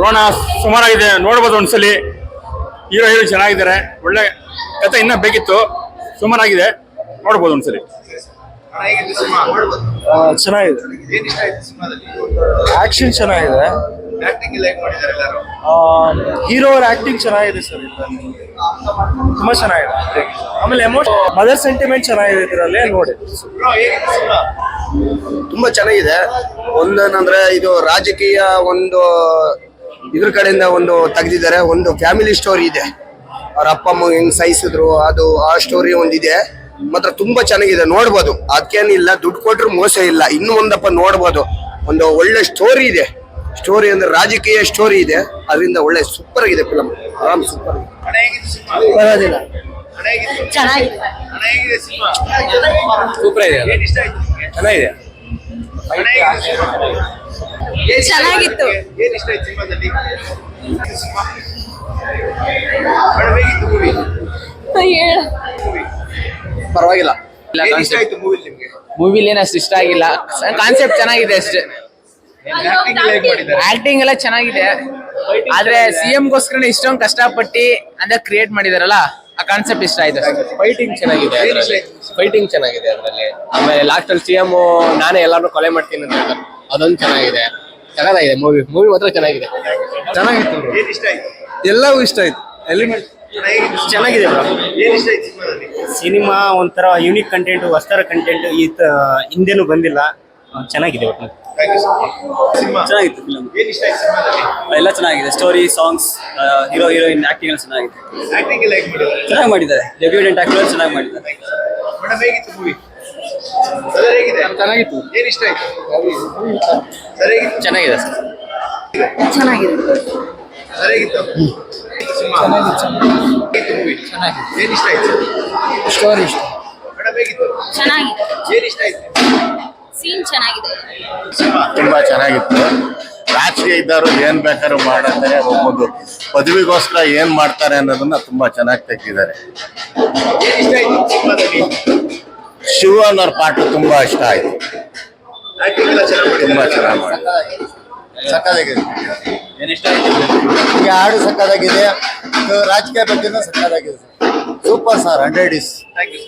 ರೋಣ ಸುಮಾರಾಗಿದೆ, ನೋಡ್ಬೋದು ಒಂದ್ಸಲಿ. Hero hero ಚೆನ್ನಾಗಿದ್ದಾರೆ. ಒಳ್ಳೆ ಕಥೆ ಇನ್ನೂ ಬೇಕಿತ್ತು. ಸುಮಾರಾಗಿದೆ. ನೋಡ್ಬೋದು ಒಂದ್ಸಲಿ. ಚೆನ್ನಾಗಿದೆ. ಆಕ್ಷನ್ ಚೆನ್ನಾಗಿದೆ. ಹೀರೋ ಅವ್ರ ಆಕ್ಟಿಂಗ್ ಚೆನ್ನಾಗಿದೆ ಸರ್ ತುಂಬಾ ಚೆನ್ನಾಗಿದೆ. ಆಮೇಲೆ ಎಮೋಷನ್ ಮದರ್ ಸೆಂಟಿಮೆಂಟ್ ಚೆನ್ನಾಗಿದೆ ಇದರಲ್ಲಿ, ನೋಡಿ. ತುಂಬಾ ಚೆನ್ನಾಗಿದೆ. ಒಂದೇನಂದ್ರೆ ಇದು ರಾಜಕೀಯ ಒಂದು ಇದ್ರ ಕಡೆಯಿಂದ ಒಂದು ತೆಗೆದಿದ್ದಾರೆ. ಒಂದು ಫ್ಯಾಮಿಲಿ ಸ್ಟೋರಿ ಇದೆ. ಅವ್ರ ಅಪ್ಪ ಅಮ್ಮ ಹೆಂಗ್ ಸಹಿಸಿದ್ರು ಅದು ಆ ಸ್ಟೋರಿ ಒಂದಿದೆ. ಮಾತ್ರ ತುಂಬಾ ಚೆನ್ನಾಗಿದೆ. ನೋಡ್ಬೋದು. ಅದಕ್ಕೇನಿಲ್ಲ ದುಡ್ಡು ಕೊಟ್ರು ಮೋಸ ಇಲ್ಲ. ಇನ್ನು ಒಂದಪ್ಪ ನೋಡ್ಬೋದು. ಒಂದು ಒಳ್ಳೆ ಸ್ಟೋರಿ ಇದೆ. ಸ್ಟೋರಿ ಅಂದ್ರೆ ರಾಜಕೀಯ ಸ್ಟೋರಿ ಇದೆ. ಅದರಿಂದ ಒಳ್ಳೆ ಸೂಪರ್ ಆಗಿದೆ ಫಿಲಮ್ ಆರಾಮ್ ಸೂಪರ್ ಅಣ್ಣ ಹೇಗಿದೆ ಸಿನಿಮಾ? ಅಣ್ಣ ಹೇಗಿದೆ ಚೆನ್ನಾಗಿದೆ. ಅಣ್ಣ ಹೇಗಿದೆ ಸಿನಿಮಾ? ಸೂಪರ್ ಇದೆ ಚೆನ್ನಾಗಿದೆ. ಚೆನ್ನಾಗಿತ್ತು. ಏನ್ ಇಷ್ಟ ಆಯ್ತು ಸಿನಿಮಾದಲ್ಲಿ? ಹೇಗಿತ್ತು ಮೂವಿ ಪರವಾಗಿಲ್ಲ. ಏನ್ ಇಷ್ಟ ಆಯ್ತು ಮೂವಿ ನಿಮ್ಗೆ? ಮೂವಿಲಿ ಏನು ಅಷ್ಟು ಇಷ್ಟ ಆಗಿಲ್ಲ. ಕಾನ್ಸೆಪ್ಟ್ ಚೆನ್ನಾಗಿದೆ ಅಷ್ಟೇ. ಆಕ್ಟಿಂಗ್ ಎಲ್ಲ ಆಕ್ಟಿಂಗ್ ಎಲ್ಲ ಚೆನ್ನಾಗಿದೆ. ಆದ್ರೆ ಸಿಎಂ ಗೋಸ್ಕರ ಇಷ್ಟೊಂದು ಕಷ್ಟಪಟ್ಟು ಅಂದ್ರೆ ಕ್ರಿಯೇಟ್ ಮಾಡಿದಾರಲ್ಲ? ಆ ಕಾನ್ಸೆಪ್ಟ್ ಇಷ್ಟ ಆಯ್ತು. ಫೈಟಿಂಗ್ ಚೆನ್ನಾಗಿದೆ ಅದರಲ್ಲಿ. ಫೈಟಿಂಗ್ ಚೆನ್ನಾಗಿದೆ ಅದರಲ್ಲಿ. ಆಮೇಲೆ ಲಾಸ್ಟ್ ಅಲ್ಲಿ ಸಿ ಎಂ ನಾನೇ ಎಲ್ಲಾರು ಕೊಲೆ ಮಾಡ್ತೀನಿ ಅಂತ ಹೇಳ್ತಾರೆ ಅದೊಂದು ಚೆನ್ನಾಗಿದೆ. ಚೆನ್ನಾಗಿದೆ ಮೂವಿ ಮೂವಿ ಮಾತ್ರ ಚೆನ್ನಾಗಿದೆ. ಚೆನ್ನಾಗಿತ್ತು ಏನ್ ಇಷ್ಟ ಆಯ್ತು? ಎಲ್ಲವೂ ಇಷ್ಟ ಆಯ್ತು. ಎಲಿಮೆಂಟ್ ಚೆನ್ನಾಗಿದೆ bro. ಏನ್ ಇಷ್ಟ ಆಯ್ತು ಸಿನಿಮಾದಲ್ಲಿ? ಸಿನಿಮಾ ಒಂಥರ ಯೂನಿಕ್ ಕಂಟೆಂಟ್ ಹೊಸ್ತರ ಕಂಟೆಂಟ್ ಈ ತ- ಹಿಂದೆನೂ ಬಂದಿಲ್ಲ. ಚೆನ್ನಾಗಿದೆ ಒಟ್ಟು ಚೆನ್ನಾಗಿತ್ತು ಫಿಲಮ್ ಏನ್ ಇಷ್ಟ ಆಯ್ತು ಸಿನಿಮಾದಲ್ಲಿ? ಎಲ್ಲ ಚೆನ್ನಾಗಿದೆ. Story songs hero heroine acting ಎಲ್ಲ ಚೆನ್ನಾಗಿದೆ. ಚೆನ್ನಾಗಿ ಮಾಡಿದ್ದಾರೆ. ಡೆಬ್ಯೂಟೆಂಟ್ ಆಕ್ಟರ್ ಚೆನ್ನಾಗಿ ಮಾಡಿದ್ದಾರೆ. ಮೇಡಮ್ ಹೇಗಿತ್ತು ಮೂವಿ ಸರ್ ಹೇಗಿದೆ? ಚೆನ್ನಾಗಿತ್ತು. ಏನ್ ಇಷ್ಟ ಆಯ್ತು? ಸರ್ ಹೇಗಿತ್ತು? ಚೆನ್ನಾಗಿದೆ. ಚೆನ್ನಾಗಿದೆ. ಆಯ್ತು? ಸ್ಟೋರಿ ಇಷ್ಟ. ಚೆನ್ನಾಗಿದೆ. ಏನ್ ಇಷ್ಟ ಆಯ್ತು? ಸೀನ್ ಚೆನ್ನಾಗಿದೆ. ತುಂಬಾ ಚೆನ್ನಾಗಿತ್ತು. ರಾಜಕೀಯ ಇದ್ದವರು ಏನ್ ಬೇಕಾದ್ರೂ ಮಾಡುತ್ತಾರೆ ಒಬ್ಬೊಂದು ಪದವಿಗೋಸ್ಕರ ಏನ್ ಮಾಡ್ತಾರೆ ಅನ್ನೋದನ್ನ ತುಂಬಾ ಚೆನ್ನಾಗಿ ತೆಗೆದಿದ್ದಾರೆ. ಶಿವ ಅನ್ನೋರ್ ಪಾಠ ತುಂಬಾ ಇಷ್ಟ ಆಯ್ತು. ಚೆನ್ನಾಗಿ ತುಂಬಾ ಮಾಡಿದ್ದಾರೆ ಚೆನ್ನಾಗಿ ಸಕ್ಕದಾಗಿದೆ. ಹಾಡು ಸಕ್ಕದಾಗಿದೆ. ರಾಜಕೀಯ ಬಗ್ಗೆನೂ ಸಕ್ಕದಾಗಿದೆ. Super sir hundred is. Thank you